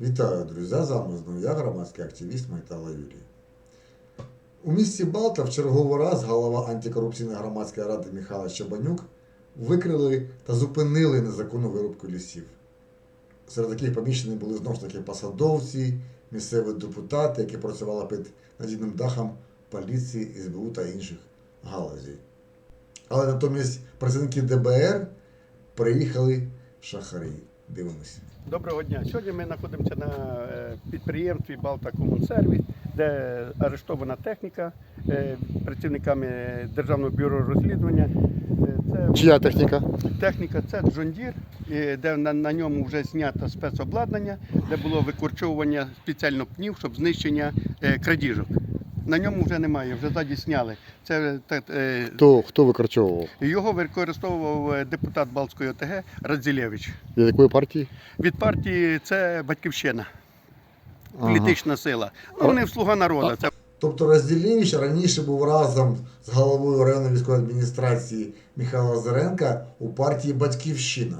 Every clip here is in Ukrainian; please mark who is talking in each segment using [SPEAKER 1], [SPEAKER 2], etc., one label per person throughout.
[SPEAKER 1] Вітаю, друзі! З вами знову я, громадський активіст Майтала Юрій. У місті Балта в черговий раз голова антикорупційної громадської ради Михайло Щебанюк викрили та зупинили незаконну вирубку лісів. Серед таких поміщені були знову ж таки посадовці, місцеві депутати, які працювали під надійним дахом поліції, СБУ та інших галузей. Але натомість працівники ДБР приїхали шахарі. Дивимося.
[SPEAKER 2] Доброго дня. Сьогодні ми знаходимося на е, підприємстві Балта Комунсервіс, де арештована техніка е, працівниками Державного бюро розслідування. Е, Це
[SPEAKER 3] Чия техніка?
[SPEAKER 2] техніка, це Джондір, де на, на ньому вже знято спецобладнання, де було викорчовування спеціально пнів, щоб знищення крадіжок. На ньому вже немає, вже ззаді сняли. Це та- е,
[SPEAKER 3] Хто, хто викорчовував?
[SPEAKER 2] його використовував е, депутат Балтської ОТГ Радзілєвич.
[SPEAKER 3] Від якої партії?
[SPEAKER 2] Від партії це батьківщина.
[SPEAKER 3] Ага.
[SPEAKER 2] політична сила. Ну, Вони слуга народу. Це
[SPEAKER 1] Тобто Розділєвич раніше був разом з головою районної військової адміністрації Михайла Озеренка у партії Батьківщина.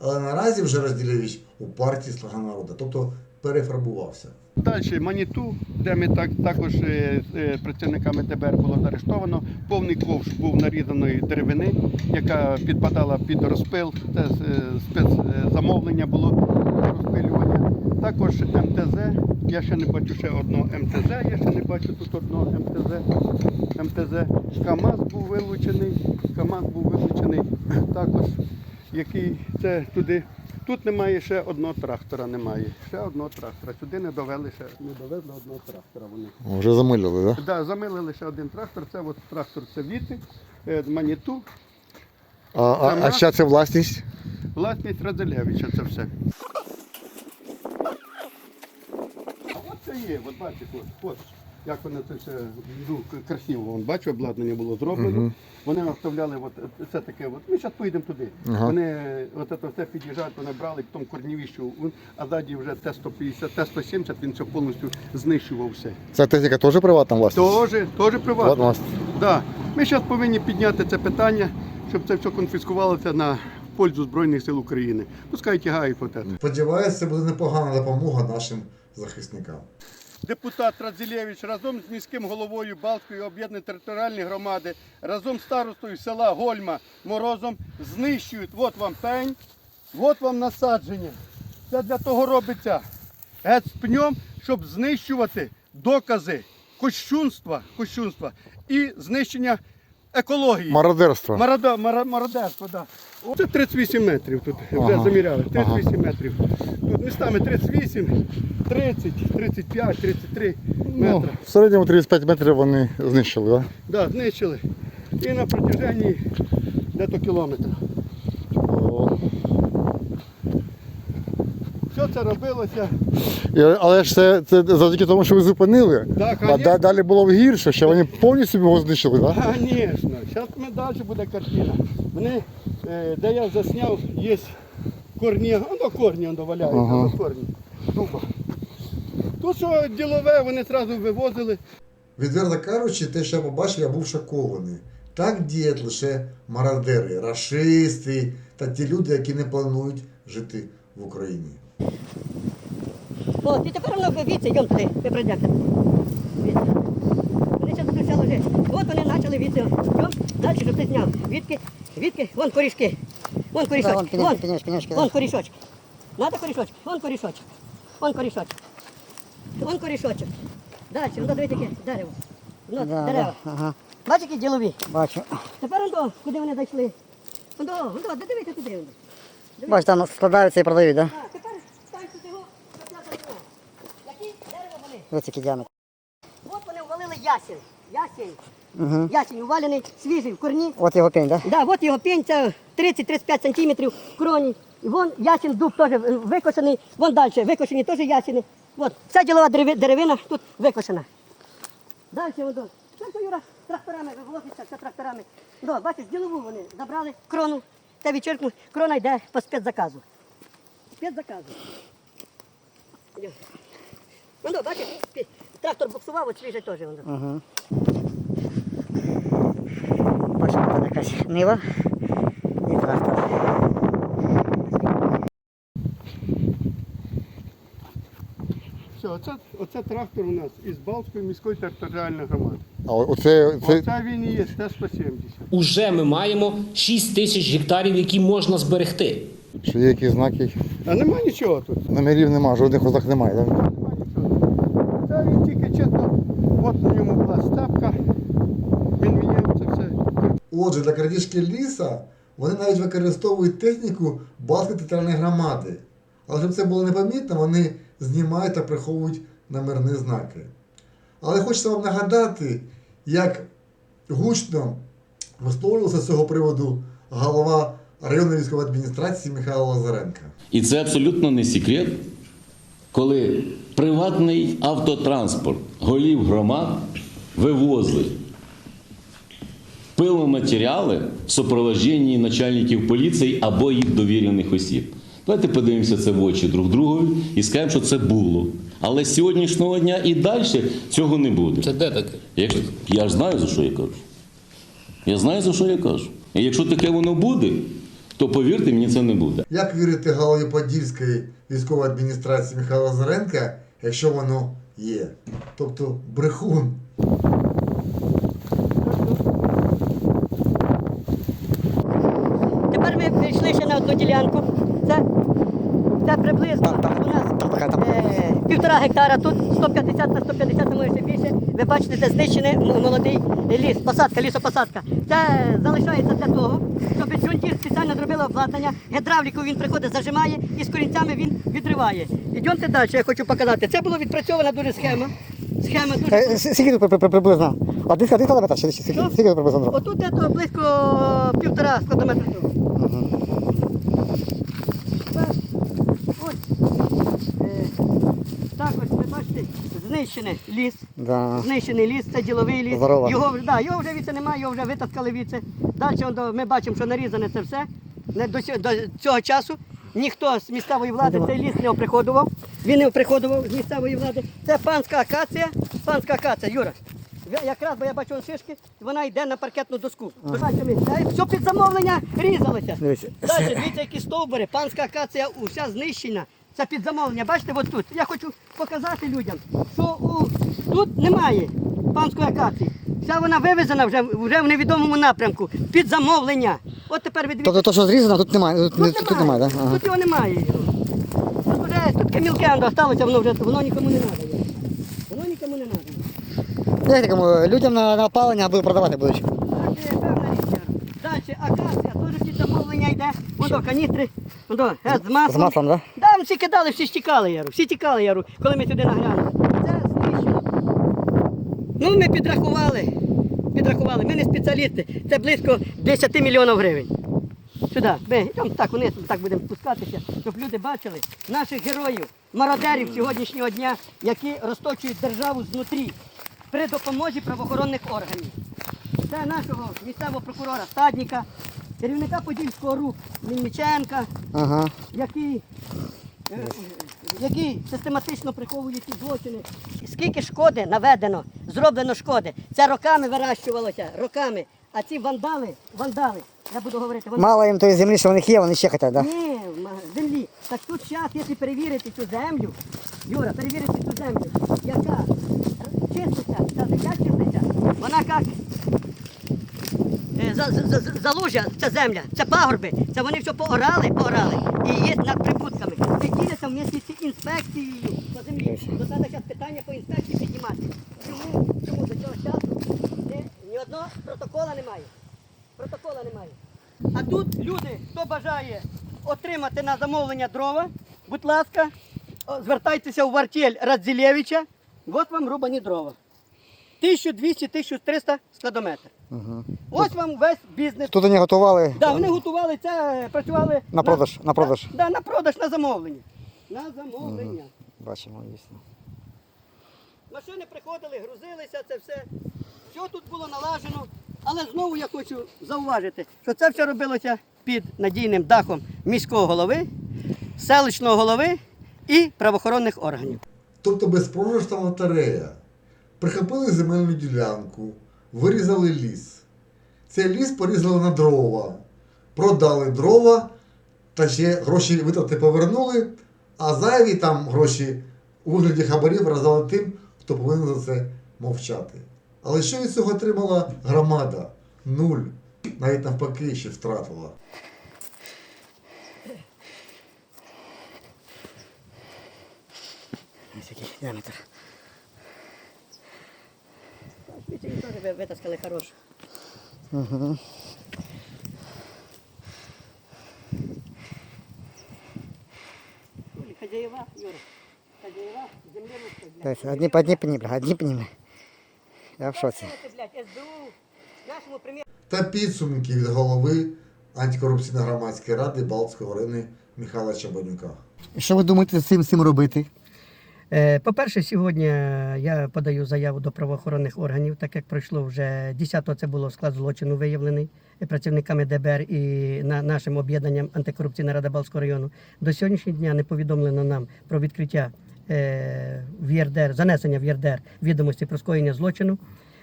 [SPEAKER 1] Але наразі вже Розділєвич у партії Слуга народу, тобто перефарбувався.
[SPEAKER 2] далі Маніту, де ми так також е, е, працівниками ДБР було заарештовано. Повний ковш був нарізаної деревини, яка підпадала під розпил. Це е, спецзамовлення було розпилювання. Також МТЗ. Я ще не бачу ще одного МТЗ. Я ще не бачу тут одного МТЗ. МТЗ. КАМАЗ був вилучений. КАМАЗ був вилучений також, який це туди. Тут немає ще одного трактора, немає. Ще одного трактора. Сюди не довели ще, не довезли одного трактора вони.
[SPEAKER 3] Вже замилили, так?
[SPEAKER 2] Да, замилили ще один трактор. Це от трактор це Віти, е, Маніту,
[SPEAKER 3] А, а, а чия це власність?
[SPEAKER 2] власність Радзелевича це все. А от це є, от бачите, от як вони це все ну, красиво. Вон, бачу, обладнання було зроблено.
[SPEAKER 3] Мгм.
[SPEAKER 2] Вони оставляли от, е, це таке. От. Ми зараз поїдемо туди.
[SPEAKER 3] Ага.
[SPEAKER 2] Вони е, от це все під'їжджають, вони брали, потім корнівіщу, а ззаді вже Т-150, Т-170, він це повністю знищував все.
[SPEAKER 3] Ця техніка теж приватна власність?
[SPEAKER 2] Тоже, теж приватно.
[SPEAKER 3] Власність.
[SPEAKER 2] Да. Ми зараз повинні підняти це питання, щоб це все конфіскувалося на пользу Збройних сил України. Пускай тягають от це.
[SPEAKER 1] Сподіваюся, це буде непогана допомога нашим захисникам.
[SPEAKER 2] Депутат Радзілєвич разом з міським головою Балтської об'єднаної територіальної громади, разом з старостою села Гольма Морозом знищують. От вам пень, от вам насадження. Це для того робиться геть з пнем, щоб знищувати докази кощунства, кощунства і знищення екології.
[SPEAKER 3] Мародерство.
[SPEAKER 2] Марада, мара, мародерство, так. Да. Це 38 метрів тут вже
[SPEAKER 3] Ага.
[SPEAKER 2] заміряли. 38 метрів. Тут містами 38, 30, 35, 33
[SPEAKER 3] Ну,
[SPEAKER 2] метри.
[SPEAKER 3] в середньому 35 метрів вони знищили, так?
[SPEAKER 2] Да, знищили. І на протяженні дето кілометра.
[SPEAKER 3] О.
[SPEAKER 2] Все це робилося.
[SPEAKER 3] І- Але ж це, це завдяки тому, що ви зупинили.
[SPEAKER 2] Да,
[SPEAKER 3] а да- далі було б гірше, що вони повністю його знищили, так?
[SPEAKER 2] Звісно. Зараз ми далі буде картина. Вони, е, де я засняв, є корні, воно корні воно валяються,
[SPEAKER 3] Ага.
[SPEAKER 2] ага. корні дуба. Тут що ділове, вони одразу вивозили.
[SPEAKER 1] Відверто кажучи, те, що я побачив, я був шокований. Так діють лише мародери, рашисти та ті люди, які не планують жити в Україні.
[SPEAKER 4] От, і тепер воно віце, йдемо туди, ви. Вони ще все лежить. От вони почали віце. Йдемо далі, щоб ти зняв. Відки, відки, вон корішки. Вон корішочок.
[SPEAKER 5] вон
[SPEAKER 4] Вон
[SPEAKER 5] да.
[SPEAKER 4] корішочок. Надо корішочок, вон корішочок. Вон корішочок. Вон корішочок. Далі, воно дивіться, яке дерево. Ну,
[SPEAKER 5] Да,
[SPEAKER 4] дерева.
[SPEAKER 5] да, ага,
[SPEAKER 4] Бачите, які ділові.
[SPEAKER 5] бачу.
[SPEAKER 4] Тепер воно, куди вони зайшли. Воно, воно, де дивіться туди. воно.
[SPEAKER 5] Бачу, там складаються і продають, так? Да?
[SPEAKER 4] А, тепер станьте його, зап'ятати. Які дерева вони?
[SPEAKER 5] Ось який діаметр.
[SPEAKER 4] От вони ввалили ясень. Ясень.
[SPEAKER 5] Угу.
[SPEAKER 4] Ясень увалений, свіжий в корні.
[SPEAKER 5] От його пень, так? Да?
[SPEAKER 4] Да, от його пінь, це 30-35 сантиметрів в кроні. І вон ясень дуб теж викошений, вон далі викошені теж ясені. От, вся ділова деревина тут викошена. Далі воно. Юра, тракторами вивозиться, це тракторами. Да, бачиш, ділову вони забрали крону, це відчеркну, крона йде по спецзаказу. Спецзаказу. Воно, бачиш, трактор буксував, от свіже теж воно.
[SPEAKER 5] Угу. Бачу, там якась нива і трактор.
[SPEAKER 2] Оце, оце трактор у нас із Балтської міської територіальної громади.
[SPEAKER 3] А оце, це,
[SPEAKER 2] Оце він і є Т-170.
[SPEAKER 6] Уже ми маємо 6 тисяч гектарів, які можна зберегти.
[SPEAKER 3] що є якісь знаки?
[SPEAKER 2] А нема нічого тут.
[SPEAKER 3] Номерів немає, жодних ознак немає. Так?
[SPEAKER 2] Нема нічого. Це він тільки чесно, от на ньому була степка, він міняв це все.
[SPEAKER 1] Отже, для крадіжки ліса вони навіть використовують техніку Балтської територіальної громади. Але щоб це було непомітно, вони знімають та приховують номерні знаки. Але хочеться вам нагадати, як гучно висловлювався з цього приводу голова районної військової адміністрації Михайло Лазаренко.
[SPEAKER 7] І це абсолютно не секрет, коли приватний автотранспорт голів громад вивозили пиломатеріали в супроводженні начальників поліції або їх довірених осіб. Давайте подивимося це в очі друг другові і скажемо, що це було. Але з сьогоднішнього дня і далі цього не буде.
[SPEAKER 6] Це де таке?
[SPEAKER 7] Я, я ж знаю, за що я кажу. Я знаю, за що я кажу. І якщо таке воно буде, то повірте мені, це не буде.
[SPEAKER 1] Як вірити голові Подільської військової адміністрації Михайла Лазаренка, якщо воно є? Тобто брехун.
[SPEAKER 4] Тепер ми прийшли ще на одну ділянку. Це, це приблизно у нас е, півтора гектара, тут 150 на 150, а може ще більше. Ви бачите, це знищений молодий ліс, посадка, лісопосадка. Це залишається для того, щоб сьогодні спеціально зробили обладнання. Гідравліку він приходить, зажимає і з корінцями він відриває. Йдемте далі, я хочу показати. Це було відпрацьована дуже схема. Схема дуже.
[SPEAKER 5] Е, Скільки тут при- при- приблизно? Один, кілометр чи скільки, приблизно?
[SPEAKER 4] Отут це близько півтора складометра. Тепер Ось. е, Також ви бачите, знищений ліс.
[SPEAKER 5] Да.
[SPEAKER 4] Знищений ліс, це діловий ліс.
[SPEAKER 5] Здорово.
[SPEAKER 4] Його, да, його вже віце немає, його вже витаскали віце. Далі ми бачимо, що нарізане це все. До, сьо- до цього часу ніхто з місцевої влади цей ліс не оприходував. Він не оприходував з місцевої влади. Це панська акація. Панська акація, Юра. Якраз, бо я бачу шишки, вона йде на паркетну доску. Все під замовлення різалося. Далі, дивіться, які стовбури, панська акація уся знищена. Це під замовлення. Бачите, от тут. Я хочу показати людям, що у, тут немає панської акації. Вся вона вивезена вже, вже в невідомому напрямку. Під замовлення. От тепер ви.
[SPEAKER 5] Тобто то, що зрізано, тут немає. Тут,
[SPEAKER 4] Тут,
[SPEAKER 5] тут, тут немає, так? Ага.
[SPEAKER 4] Тут його немає. Тут вже тут камілке осталося, воно вже воно нікому не треба. Воно нікому не треба.
[SPEAKER 5] Як такому людям на, на опалення аби продавати будуть.
[SPEAKER 4] Так, е, певна річ. Далі акація, теж під замовлення йде. Воно канітри, воно газ з маслом.
[SPEAKER 5] З маслом, так?
[SPEAKER 4] Да, всі кидали, всі стікали яру, всі тікали яру, коли ми сюди наглянули. Це знищено. Ну, ми підрахували. Підрахували. Ми не спеціалісти. Це близько 10 мільйонів гривень. Сюди. Ми йдемо так вниз, так будемо спускатися, щоб люди бачили наших героїв, мародерів сьогоднішнього дня, які розточують державу знутрі при допомозі правоохоронних органів. Це нашого місцевого прокурора Стадніка, керівника Подільського РУП Мельниченка,
[SPEAKER 5] Ага.
[SPEAKER 4] які, е, які систематично приховують ці злочини. Скільки шкоди наведено, зроблено шкоди. Це роками вирощувалося, роками. А ці вандали, вандали, я буду говорити, вандали.
[SPEAKER 5] Мало їм тої землі, що в них є, вони ще хочуть, так?
[SPEAKER 4] Ні, землі. Так тут зараз, якщо перевірити цю землю, Юра, перевірити цю землю, яка чиститься, та земля чиститься, вона як е, за, за, за, залужя, ця земля, це пагорби, це вони все поорали, поорали і є над прибутками. Діляться в місті з інспекцією по землі. То треба зараз питання по інспекції піднімати. Чому, чому до цього часу ні, ні одного протокола немає? Протокола немає. А тут люди, хто бажає отримати на замовлення дрова, будь ласка, звертайтеся в артель Радзілєвича. От вам рубані дрова. 1200-1300 складометр. Ось вам весь бізнес.
[SPEAKER 5] Тут вони готували.
[SPEAKER 4] Да, вони готували це, працювали
[SPEAKER 5] На продаж, на продаж.
[SPEAKER 4] Да, на продаж, на замовлення. На замовлення.
[SPEAKER 5] Бачимо, дійсно.
[SPEAKER 4] Машини приходили, грузилися, це все. Все тут було налажено. Але знову я хочу зауважити, що це все робилося під надійним дахом міського голови, селищного голови і правоохоронних органів.
[SPEAKER 1] Тобто безпрограшна лотерея. Прихопили земельну ділянку, вирізали ліс. Цей ліс порізали на дрова, продали дрова та ще гроші витрати повернули, а зайві там гроші у вигляді хабарів роздали тим, хто повинен за це мовчати. Але що від цього отримала громада? Нуль. Навіть навпаки ще втратила.
[SPEAKER 5] Ось який діаметр.
[SPEAKER 4] Свічені теж ви- витаскали хорош. Угу. Хазяєва, Юра. Хазяєва, землі
[SPEAKER 5] есть одни одни пни, одни пни. Я в шоці.
[SPEAKER 1] Та підсумки від голови антикорупційної громадської ради Балтського району Михайла Чабанюка.
[SPEAKER 5] Що ви думаєте з цим з цим робити?
[SPEAKER 4] Е, По-перше, сьогодні я подаю заяву до правоохоронних органів, так як пройшло вже 10-го це було склад злочину виявлений працівниками ДБР і нашим об'єднанням антикорупційна рада Балтського району. До сьогоднішнього дня не повідомлено нам про відкриття е, в ЄРДР, занесення в ЄРДР відомості про скоєння злочину.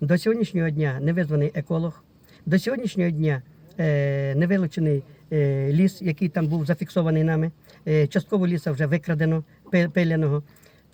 [SPEAKER 4] До сьогоднішнього дня не визваний еколог. До сьогоднішнього дня е, не вилучений е, ліс, який там був зафіксований нами. Е, частково ліса вже викрадено, пи- пиляного.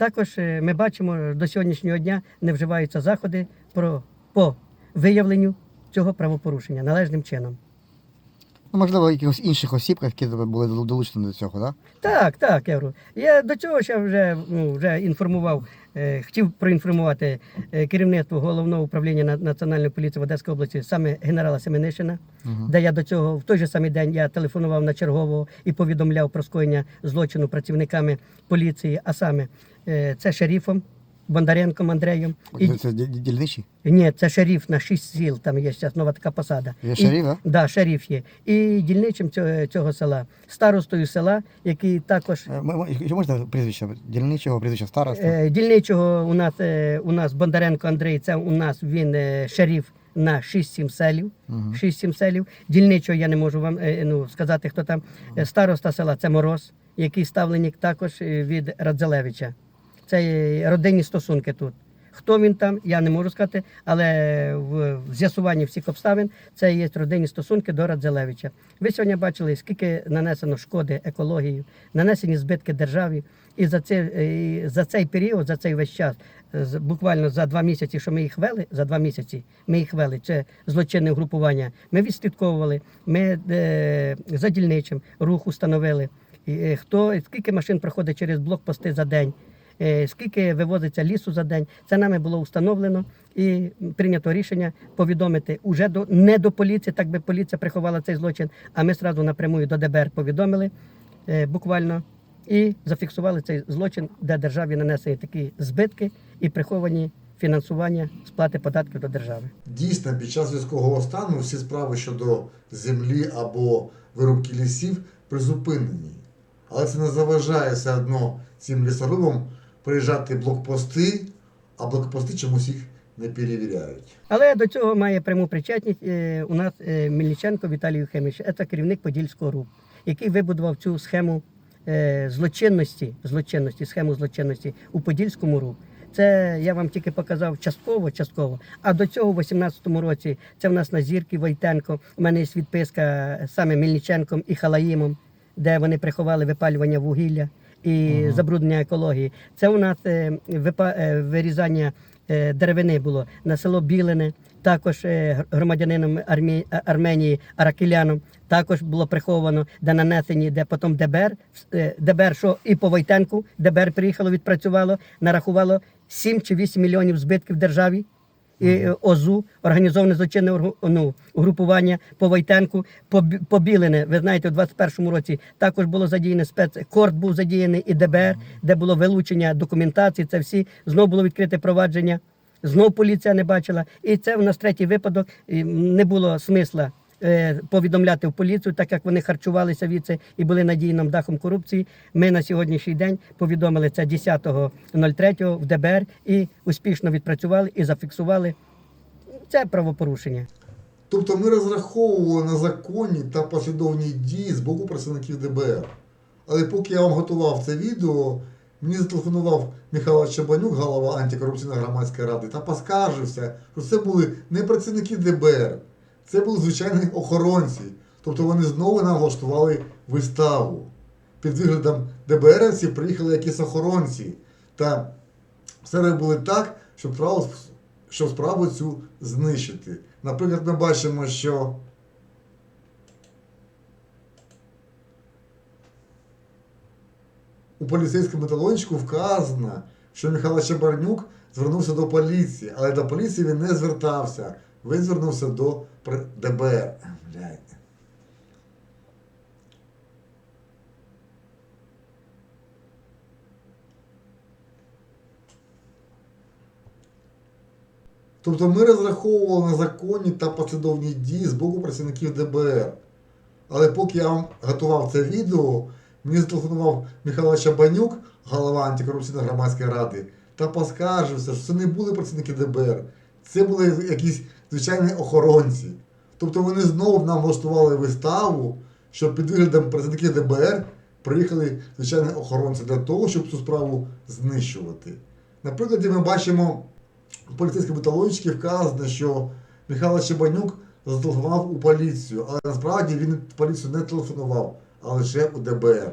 [SPEAKER 4] Також е, ми бачимо, до сьогоднішнього дня не вживаються заходи про, по виявленню цього правопорушення належним чином.
[SPEAKER 5] Ну, можливо, якихось інших осіб, які були долучені до цього, так?
[SPEAKER 4] Так, так, я говорю. Я до цього ще вже, ну, вже інформував, хотів проінформувати е, керівництво головного управління Національної поліції в Одеській області, саме генерала Семенишина, де я до цього в той же самий день я телефонував на чергового і повідомляв про скоєння злочину працівниками поліції, а саме е, це шерифом Бондаренком Андреєм. І,
[SPEAKER 5] Це, це ді- ді- дільничі?
[SPEAKER 4] ні, це шериф на шість сіл, там є зараз нова така посада.
[SPEAKER 5] Є шериф, а?
[SPEAKER 4] Да, шериф є. І дільничим цього, цього села, старостою села, який також
[SPEAKER 5] Е, м- Якщо можна прізвище? Дільничого, прізвище староста?
[SPEAKER 4] е, дільничого у нас е, у нас Бондаренко Андрій, це у нас він е, шериф на 6-7 селів. 6-7 селів. Дільничого я не можу вам е, ну, сказати, хто там. Е, Староста села це Мороз, який ставленник також е, від Радзелевича. Це родинні стосунки тут. Хто він там, я не можу сказати, але в, в з'ясуванні всіх обставин це є родинні стосунки до Радзелевича. Ви сьогодні бачили, скільки нанесено шкоди екології, нанесені збитки державі. І за, це, е, за цей період, за цей весь час, буквально за два місяці, що ми їх вели, за два місяці ми їх вели, це злочинне групування. Ми відслідковували, ми е, за рух установили. І, е, хто скільки машин проходить через блокпости за день, скільки вивозиться лісу за день. Це нами було встановлено і прийнято рішення повідомити уже до не до поліції, так би поліція приховала цей злочин. А ми одразу напрямую до ДБР повідомили е, буквально і зафіксували цей злочин, де державі нанесені такі збитки і приховані фінансування сплати податків до держави.
[SPEAKER 1] Дійсно, під час військового стану всі справи щодо землі або вирубки лісів призупинені. Але це не заважає все одно цим лісорубам приїжджати блокпости, а блокпости чомусь їх не перевіряють.
[SPEAKER 4] Але до цього має пряму причетність е, у нас е, Мельниченко Віталій Євгенович. Це керівник Подільського РУП, який вибудував цю схему е, злочинності, злочинності, схему злочинності у Подільському РУП. Це я вам тільки показав частково, частково. А до цього, в 18-му році, це в нас на зірки Войтенко. У мене є відписка саме Мельниченком і Халаїмом, де вони приховали випалювання вугілля і забруднення екології. Це у нас е, е, вирізання е, деревини було на село Білине, також громадянином Армі... Арменії Аракеляном. Також було приховано, де нанесені, де потім ДБР, ДБР, що і по Войтенку, ДБР приїхало, відпрацювало, нарахувало 7 чи 8 мільйонів збитків державі. Е, ОЗУ, організоване злочинне ну, угрупування по Войтенку, по, Бі- по Білине. Ви знаєте, у 21-му році також було задіяне спецкорд, був задіяний і ДБР, де було вилучення документації. Це всі знову було відкрите провадження. Знов поліція не бачила. І це у нас третій випадок. Не було смисла повідомляти в поліцію, так як вони харчувалися від це і були надійним дахом корупції. Ми на сьогоднішній день повідомили це 10.03 в ДБР і успішно відпрацювали і зафіксували це правопорушення.
[SPEAKER 1] Тобто ми розраховували на законні та послідовні дії з боку працівників ДБР. Але поки я вам готував це відео, мені зателефонував Михайло Чабанюк, голова антикорупційної громадської ради, та поскаржився, що це були не працівники ДБР, це були звичайні охоронці. Тобто вони знову нам влаштували виставу. Під виглядом ДБРівців приїхали якісь охоронці та все робили так, щоб справу, щоб справу цю знищити. Наприклад, ми бачимо, що у поліцейському талончику вказано, що Михайло Чебарнюк звернувся до поліції, але до поліції він не звертався. Він звернувся до ДБР. Тобто ми розраховували на законні та послідовні дії з боку працівників ДБР. Але поки я вам готував це відео, мені зателефонував Михайло Чабанюк, голова антикорупційної громадської ради, та поскаржився, що це не були працівники ДБР. Це були якісь звичайні охоронці. Тобто вони знову нам влаштували виставу, що під виглядом працівників ДБР приїхали звичайні охоронці для того, щоб цю справу знищувати. На прикладі ми бачимо у поліцейському талончику вказано, що Михайло Чебанюк зателефонував у поліцію, але насправді він в поліцію не телефонував, а лише у ДБР.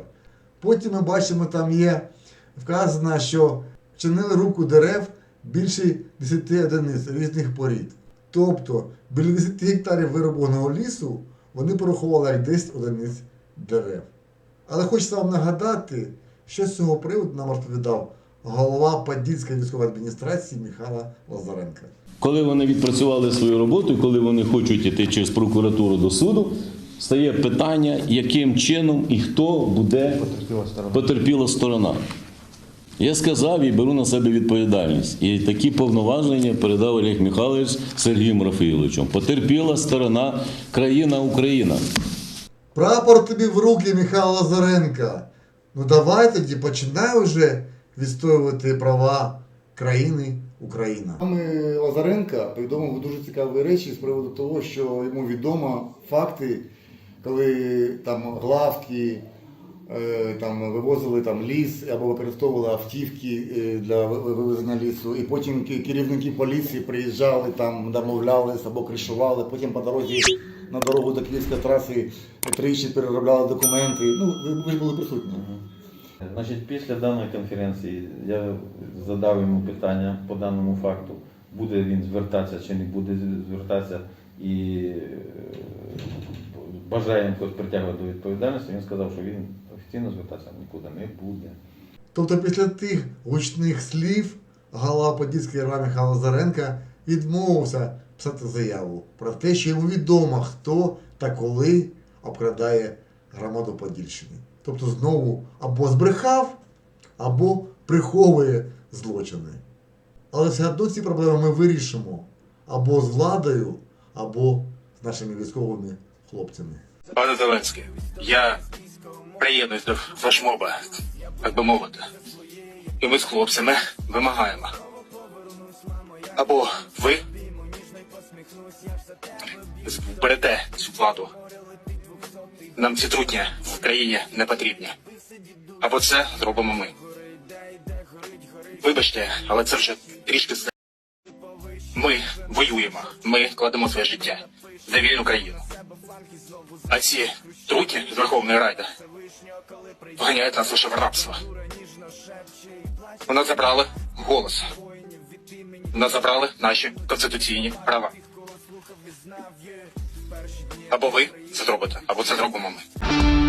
[SPEAKER 1] Потім ми бачимо, там є вказано, що вчинили руку дерев більше 10 одиниць різних порід. Тобто біля 10 гектарів виробленого лісу вони порахували як 10 одиниць дерев. Але хочеться вам нагадати, що з цього приводу нам розповідав голова Подільської військової адміністрації Михайло Лазаренко.
[SPEAKER 7] Коли вони відпрацювали свою роботу, коли вони хочуть йти через прокуратуру до суду, стає питання, яким чином і хто буде потерпіла сторона. Я сказав і беру на себе відповідальність. І такі повноваження передав Олег Михайлович Сергію Рафаїловичем. Потерпіла сторона країна Україна.
[SPEAKER 1] Прапор тобі в руки, Михайло Лазаренко. Ну давай тоді починай вже відстоювати права країни Україна.
[SPEAKER 5] Саме Лазаренка повідомив дуже цікаві речі з приводу того, що йому відомо факти, коли там главки там, вивозили там, ліс або використовували автівки е, для ви- вивезення лісу, і потім керівники поліції приїжджали, там, домовлялись або кришували, потім по дорозі на дорогу до Київської траси тричі переробляли документи. Ну, ви, ж були присутні.
[SPEAKER 8] Значить, після даної конференції я задав йому питання по даному факту, буде він звертатися чи не буде звертатися, і е, бажає когось притягувати до відповідальності. Він сказав, що він офіційно звертатися нікуди не буде.
[SPEAKER 1] Тобто після тих гучних слів голова Подільської ради Михайло Лазаренка відмовився писати заяву про те, що йому відомо, хто та коли обкрадає громаду Подільщини. Тобто знову або збрехав, або приховує злочини. Але все одно ці проблеми ми вирішимо або з владою, або з нашими військовими хлопцями.
[SPEAKER 9] Пане Зеленський, я приєднуюсь до флешмоба, так би мовити. І ми з хлопцями вимагаємо. Або ви берете цю владу. Нам ці трутня в країні не потрібні. Або це зробимо ми. Вибачте, але це вже трішки зле. Ми воюємо, ми кладемо своє життя за вільну країну. А ці труті з Верховної Ради вганяють нас лише в рабство. Вона забрали голос. Вона забрали наші конституційні права. Або ви це зробите, або це зробимо ми.